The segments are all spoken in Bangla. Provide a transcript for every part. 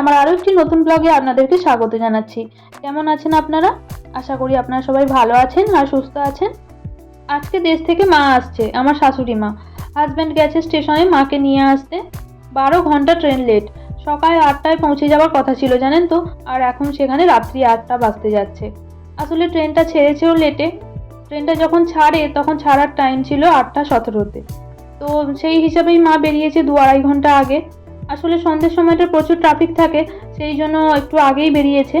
আমার আরও একটি নতুন ব্লগে আপনাদেরকে স্বাগত জানাচ্ছি। কেমন আছেন আপনারা? আশা করি আপনারা সবাই ভালো আছেন আর সুস্থ আছেন। আজকে দেশ থেকে মা আসছে, আমার শাশুড়ি মা। হাজব্যান্ড গেছে স্টেশনে মাকে নিয়ে আসতে। বারো ঘণ্টা ট্রেন লেট সকাল আটটায় পৌঁছে যাওয়ার কথা ছিল, জানেন তো? আর এখন সেখানে রাত্রি আটটা বাজতে যাচ্ছে। আসলে ট্রেনটা ছেড়েছেও লেটে ট্রেনটা যখন ছাড়ে, তখন ছাড়ার টাইম ছিল আটটা সতেরোতে। তো সেই হিসাবেই মা বেরিয়েছে দু আড়াই ঘণ্টা আগে। আসলে সন্ধ্যের সময়টা প্রচুর ট্রাফিক থাকে, সেই জন্য একটু আগেই বেরিয়েছে।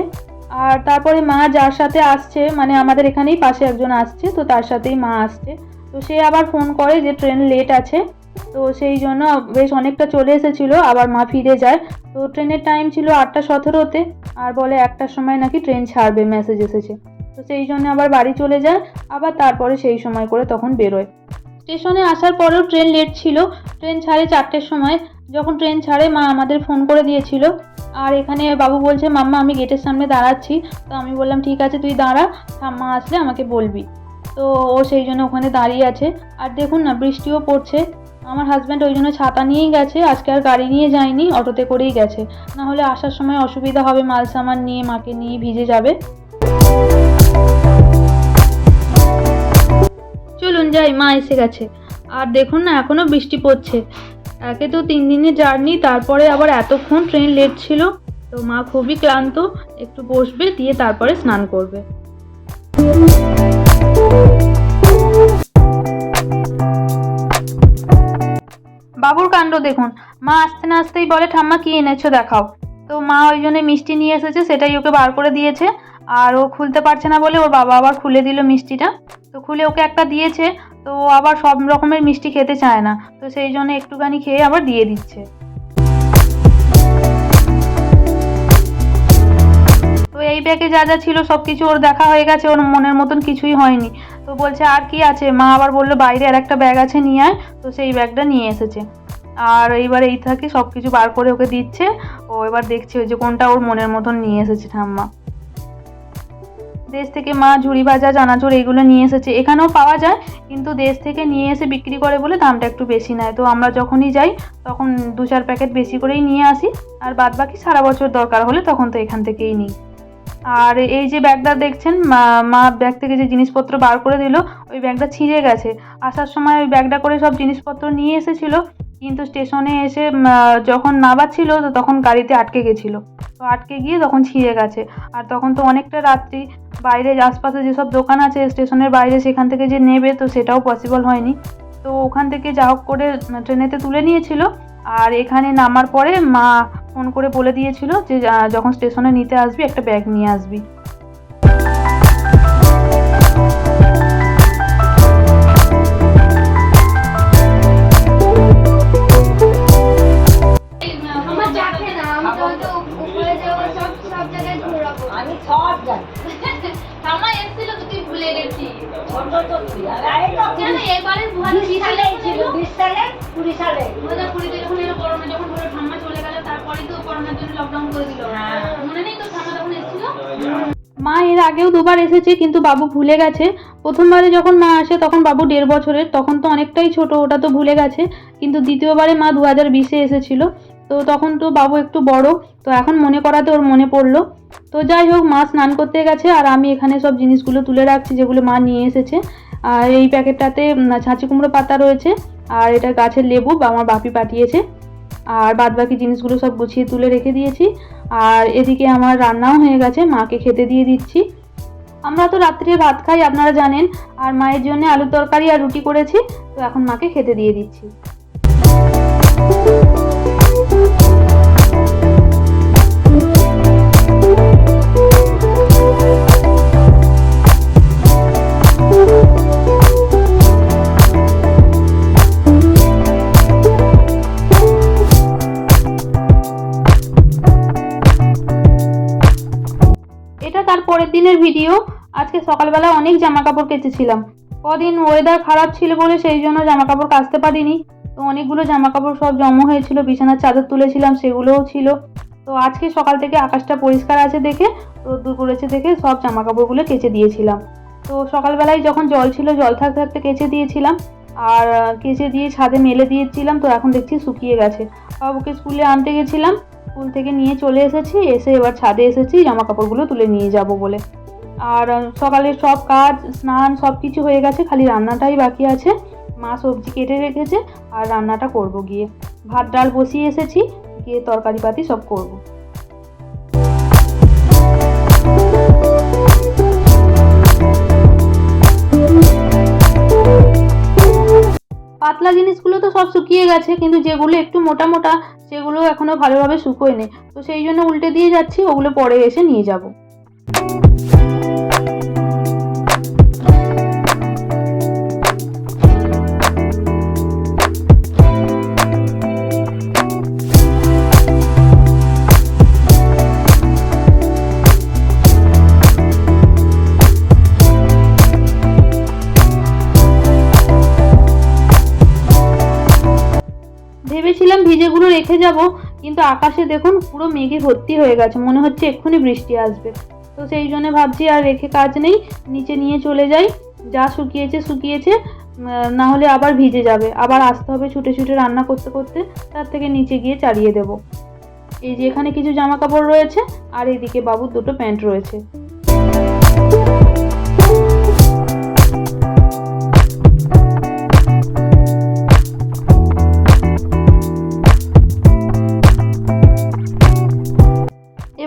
আর তারপরে মা যার সাথে আসছে মানে আমাদের এখানেই পাশে একজন আসছে, তো তার সাথেই মা আসছে। তো সে আবার ফোন করে যে ট্রেন লেট আছে, তো সেই জন্য বেশ অনেকটা চলে এসেছিল, আবার মা ফিরে যায়। তো ট্রেনের টাইম ছিল আটটা সতেরোতে, আর বলে একটার সময় নাকি ট্রেন ছাড়বে মেসেজ এসেছে। তো সেই জন্য আবার বাড়ি চলে যায়, আবার তারপরে সেই সময় করে তখন বেরোয়। স্টেশনে আসার পরেও ট্রেন লেট ছিল ট্রেন ছাড়ে চারটের সময় যখন ট্রেন ছাড়ে, মা আমাদের ফোন করে দিয়েছিল। আর এখানে বাবু বলছে, মাম্মা, আমি গেটের সামনে দাঁড়াচ্ছি। তো আমি বললাম, ঠিক আছে, তুই দাঁড়া, ঠাম্মা আসলে আমাকে বলবি। তো ও সেই জন্য ওখানে দাঁড়িয়ে আছে। আর দেখুন না, বৃষ্টিও পড়ছে। আমার হাজব্যান্ড ওই জন্য ছাতা নিয়েই গেছে, আজকে আর গাড়ি নিয়ে যায়নি, অটোতে করেই গেছে। না হলে আসার সময় অসুবিধা হবে, মাল সামান নিয়ে, মাকে নিয়ে ভিজে যাবে। চলুন যাই, মা এসে গেছে। আর দেখুন না এখনও বৃষ্টি পড়ছে। একে তো তিন দিনের জার্নি, তারপরে আবার এতক্ষণ ট্রেন লেট ছিল। তো মা খুবই ক্লান্ত, একটু বসবে, দিয়ে তারপরে স্নান করবে। বাবুর কাণ্ড দেখুন। মা আসতে না আসতেই বলে, ঠাম্মা, কি এনেছো দেখাও। তো মা ওই জন্য মিষ্টি নিয়ে এসেছে, সেটাই ওকে বার করে দিয়েছে। আর ও খুলতে পারছে না বলে ওর বাবা আবার খুলে দিল মিষ্টিটা। তো খুলে ওকে একটা দিয়েছে। তো আবার সব রকমের মিষ্টি খেতে চায় না। তো সেই জন্য একটুখানি খেয়ে আবার দিয়ে দিচ্ছে। তো এই ব্যাগে যা যা ছিল সব কিছু ওর দেখা হয়ে গেছে, ওর মনের মতন কিছুই হয়নি। তো বলছে, আর কি আছে? মা আবার বলল, বাইরে আর একটা ব্যাগ আছে, নিয়ে আয়। তো সেই ব্যাগটা নিয়ে এসেছে। আর এইবার এই থাকে সব কিছু বার করে ওকে দিচ্ছে। ও এবার দেখছে যে কোনটা ওর মনের মতন নিয়ে এসেছে ঠাম্মা। দেশ থেকে মা ঝুড়ি ভাজা, চানাচুর এইগুলো নিয়ে এসেছে। এখানেও পাওয়া যায়, কিন্তু দেশ থেকে নিয়ে এসে বিক্রি করে বলে দামটা একটু বেশি নেয়। তো আমরা যখনই যাই, তখন দু চার প্যাকেট বেশি করেই নিয়ে আসি। আর বাদ বাকি সারা বছর দরকার হলে তখন তো এখান থেকেই নিই। আর এই যে ব্যাগটা দেখছেন, মা মা ব্যাগ থেকে যে জিনিসপত্র বার করে দিল, ওই ব্যাগটা ছিঁড়ে গেছে। আসার সময় ওই ব্যাগটা করে সব জিনিসপত্র নিয়ে এসেছিল, কিন্তু স্টেশনে এসে যখন নামাচ্ছিল, তো তখন গাড়িতে আটকে গেছিল। তো আটকে গিয়ে তখন ছিঁড়ে গেছে। আর তখন তো অনেকটা রাত্রি বাইরে আশপাশে যেসব দোকান আছে, স্টেশনের বাইরে সেখান থেকে যে নেবে, তো সেটাও পসিবল হয়নি। তো ওখান থেকে যা হোক করে ট্রেনেতে তুলে নিয়েছিল। আর এখানে নামার পরে মা ফোন করে বলে দিয়েছিল যে যখন স্টেশনে নিতে আসবি, একটা ব্যাগ নিয়ে আসবি। আগেও দুবার এসেছে, কিন্তু বাবু ভুলে গেছে। প্রথমবারে যখন মা আসে, তখন বাবু দেড় বছরের, তখন তো অনেকটাই ছোট, ওটা তো ভুলে গেছে। কিন্তু দ্বিতীয়বারে মা দু হাজার বিশে এসেছিল। তো তখন তো বাবু একটু বড়, তো এখন মনে করাতে ওর মনে পড়ল। তো যাই হোক, মা স্নান করতে গেছে, আর আমি এখানে সব জিনিসগুলো তুলে রাখছি, যেগুলো মা নিয়ে এসেছে। আর এই প্যাকেটটাতে ছাঁচি কুমড়ো পাতা রয়েছে, আর এটা গাছের লেবু, বা আমার বাপি পাঠিয়েছে। আর বাদ বাকি জিনিসগুলো সব গুছিয়ে তুলে রেখে দিয়েছি। আর এদিকে আমার রান্নাও হয়ে গেছে, মাকে খেতে দিয়ে দিচ্ছি। আমরা তো রাত্রে ভাত খাই, আপনারা জানেন। আর মায়ের জন্য আলুর তরকারি আর রুটি করেছি, তো এখন মাকে খেতে দিয়ে দিচ্ছি। দিনের ভিডিও। আজকে সকালবেলা অনেক জামা কাপড় কেচেছিলাম। কদিন ওয়েদার খারাপ ছিল বলে সেই জন্য জামা কাপড় কাচতে পারিনি। তো অনেকগুলো জামা কাপড় সব জমা হয়েছিল, বিছানার চাদর তুলেছিলাম, সেগুলোও ছিল। তো আজকে সকাল থেকে আকাশটা পরিষ্কার আছে দেখে, রোদ্দুর করেছে দেখে সব জামা কাপড়গুলো কেচে দিয়েছিলাম। তো সকালবেলায় যখন জল ছিল, জল থাকতে থাকতে কেচে দিয়েছিলাম। আর কেচে দিয়ে ছাদে মেলে দিয়েছিলাম, তো এখন দেখছি শুকিয়ে গেছে। বাবুকে স্কুলে আনতে গেছিলাম। স্কুল থেকে নিয়ে চলে এসেছি, এসে এবার ছাদে এসেছি জামা কাপড়গুলো তুলে নিয়ে যাব বলে। আর সকালে সব কাজ, স্নান সব কিছু হয়ে গেছে, খালি রান্নাটাই বাকি আছে। মা সবজি কেটে রেখেছে, আর রান্নাটা করব গিয়ে। ভাত, ডাল বসিয়ে এসেছি, গিয়ে তরকারি পাতি সব করব। পাতলা জিনিসগুলো তো সব শুকিয়ে গেছে, কিন্তু যেগুলো একটু মোটা মোটা, সেগুলো এখনও ভালোভাবে শুকোয়নি। তো সেই জন্য উল্টে দিয়ে যাচ্ছি, ওগুলো পরে এসে নিয়ে যাব। ভিজেগুলো রেখে যাব, কিন্তু আকাশে দেখুন পুরো মেঘে ভর্তি হয়ে গেছে, মনে হচ্ছে এক্ষুনি বৃষ্টি আসবে। তো সেই জন্য ভাবছি আর রেখে কাজ নেই, নিচে নিয়ে চলে যাই, যা শুকিয়েছে শুকিয়েছে না হলে আবার ভিজে যাবে, আবার আসতে হবে ছুটে ছুটে রান্না করতে করতে, তার থেকে নিচে গিয়ে চালিয়ে দেব। এই যে এখানে কিছু জামা কাপড় রয়েছে, আর এইদিকে বাবুর দুটো প্যান্ট রয়েছে।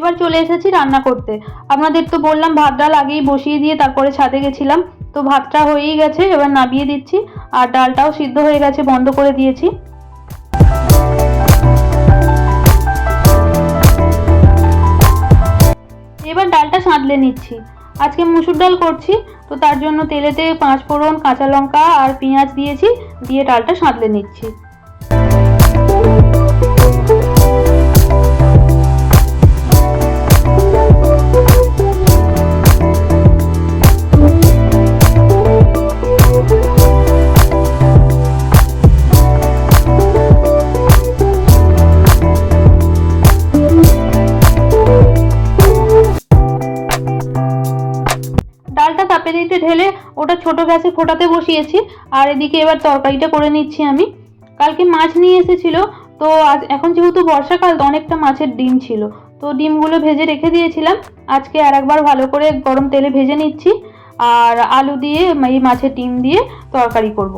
এবার চলে এসেছি রান্না করতে। আপনাদের তো বললাম, ভাত, ডাল আগেই বসিয়ে দিয়ে তারপরে ছাদে গেছিলাম। তো ভাতটা হয়েই গেছে, এবার নামিয়ে দিচ্ছি। আর ডালটাও সিদ্ধ হয়ে গেছে, বন্ধ করে দিয়েছি। এবার ডালটা সাঁতলে নিচ্ছি। আজকে মুসুর ডাল করছি, তো তার জন্য তেলেতে পাঁচ ফোড়ন, কাঁচা লঙ্কা আর পেঁয়াজ দিয়েছি, দিয়ে ডালটা সাঁতলে নিচ্ছি। ওটা ছোট গ্যাসে ফোটাতে বসিয়েছি, আর এদিকে এবার তরকারিটা করে নিচ্ছি আমি। কালকে মাছ নিয়ে এসেছিল, তো আজ এখন যেহেতু বর্ষাকাল, তো অনেকটা মাছের ডিম ছিল। তো ডিমগুলো ভেজে রেখে দিয়েছিলাম। আজকে আর একবার ভালো করে গরম তেলে ভেজে নিচ্ছি, আর আলু দিয়ে এই মাছের ডিম দিয়ে তরকারি করব।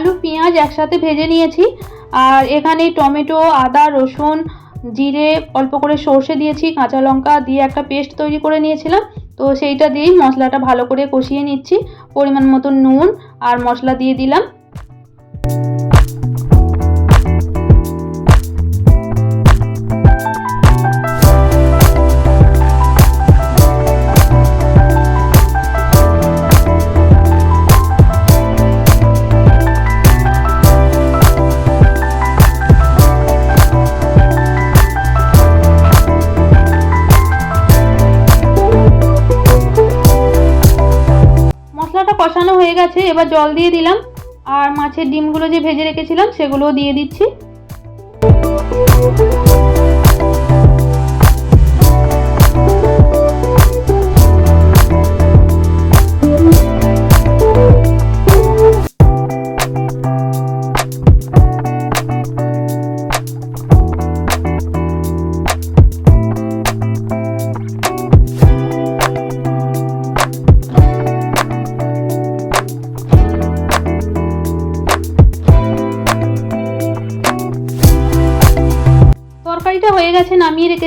আলু, পেঁয়াজ একসাথে ভেজে নিয়েছি। আর এখানে টমেটো, আদা, রসুন, জিরে অল্প করে সর্ষে দিয়েছি, কাঁচা লঙ্কা দিয়ে একটা পেস্ট তৈরি করে নিয়েছিলাম। তো সেইটা দিয়েই মশলাটা ভালো করে কষিয়ে নিচ্ছি। পরিমাণ মতো নুন আর মশলা দিয়ে দিলাম। কষানো হয়ে গেছে, এবার জল দিয়ে দিলাম। আর মাছের ডিমগুলো যে ভেজে রেখেছিলাম, সেগুলোও দিয়ে দিচ্ছি।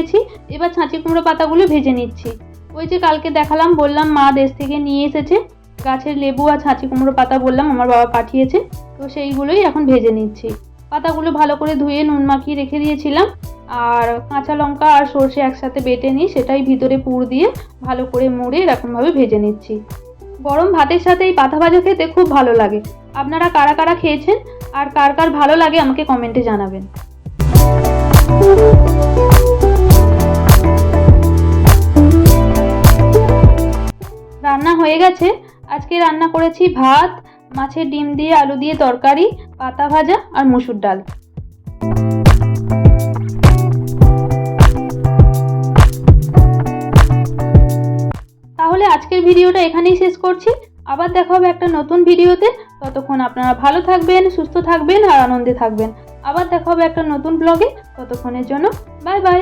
নামিয়ে রেখেছি এবার ছাঁচি কুমড়ো পাতাগুলো ভেজে নিচ্ছি। ওই যে কালকে দেখালাম, বললাম মা দেশ থেকে নিয়ে এসেছে, গাছের লেবু আর ছাঁচি কুমড়ো পাতা বললাম আমার বাবা পাঠিয়েছে, তো সেইগুলোই এখন ভেজে নিচ্ছি। পাতাগুলো ভালো করে ধুয়ে নুন মাখিয়ে রেখে দিয়েছিলাম, আর কাঁচা লঙ্কা আর সর্ষে একসাথে বেটে নিই সেটাই ভিতরে পুর দিয়ে ভালো করে মুড়ে এরকমভাবে ভেজে নিচ্ছি। গরম ভাতের সাথে এই পাতা ভাজা খেতে খুব ভালো লাগে। আপনারা কারা কারা খেয়েছেন, আর কার কার ভালো লাগে আমাকে কমেন্টে জানাবেন। রান্না হয়ে গেছে। আজকে রান্না করেছি ভাত, মাছের ডিম দিয়ে আলু দিয়ে তরকারি, পাতা ভাজা আর মুসুর ডাল। তাহলে আজকের ভিডিওটা এখানেই শেষ করছি। আবার দেখা হবে একটা নতুন ভিডিওতে। ততক্ষণ আপনারা ভালো থাকবেন, সুস্থ থাকবেন আর আনন্দে থাকবেন। আবার দেখা হবে একটা নতুন ব্লগে ততক্ষণের জন্য বাই বাই